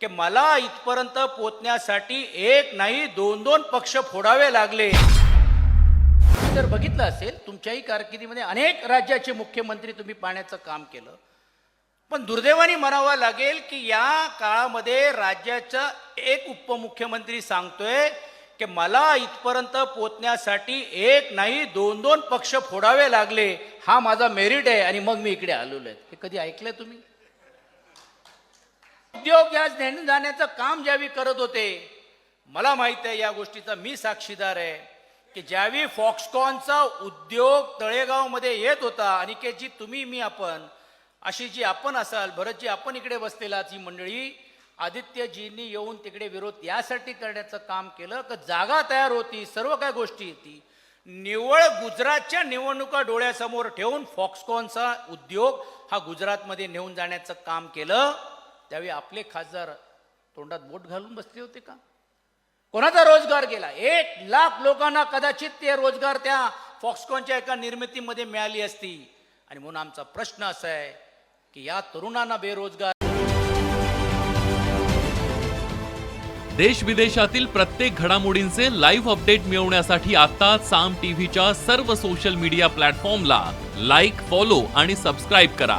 की मला इथपर्यंत पोचण्यासाठी एक नाही दोन दोन पक्ष फोडावे लागले. जर बघितलं असेल तुमच्याही कारकिर्दीमध्ये अनेक राज्याचे मुख्यमंत्री तुम्ही पाण्याचं काम केलं. पण दुर्दैवाने म्हणावं लागेल की या काळामध्ये राज्याचा एक उपमुख्यमंत्री सांगतोय की मला इथपर्यंत पोचण्यासाठी एक नाही दोन दोन पक्ष फोडावे लागले. हा माझा मेरिट आहे आणि मग मी इकडे आलेलो आहे. हे कधी ऐकलंय तुम्ही? उद्योग या नेणून जाण्याचं काम ज्यावेळी करत होते मला माहीत आहे या गोष्टीचा मी साक्षीदार आहे की ज्यावेळी फॉक्सकॉनचा उद्योग तळेगावमध्ये येत होता आणि की जी तुम्ही मी आपण अशी जी आपण असाल भरतजी आपण इकडे बसलेला ही मंडळी आदित्यजींनी येऊन तिकडे विरोध यासाठी करण्याचं काम केलं का जागा तयार होती सर्व काय गोष्टी होती. निव्वळ गुजरातच्या निवडणुका डोळ्यासमोर ठेवून फॉक्सकॉनचा उद्योग हा गुजरातमध्ये नेऊन जाण्याचं काम केलं. त्यावेळी आपले खासदार तोंडात बोट घालून बसले होते का? कोणाचा रोजगार गेला? एक लाख लोकांना कदाचित ते रोजगार त्या फॉक्सकॉनच्या एका निर्मितीमध्ये मिळाली असती. आणि म्हणून आमचा प्रश्न असा आहे की या तरुणांना बेरोजगार देश विदेशातील प्रत्येक घडामोडींचे लाईव्ह अपडेट मिळवण्यासाठी आता साम टीव्हीच्या सर्व सोशल मीडिया प्लॅटफॉर्मला लाईक फॉलो आणि सबस्क्राईब करा.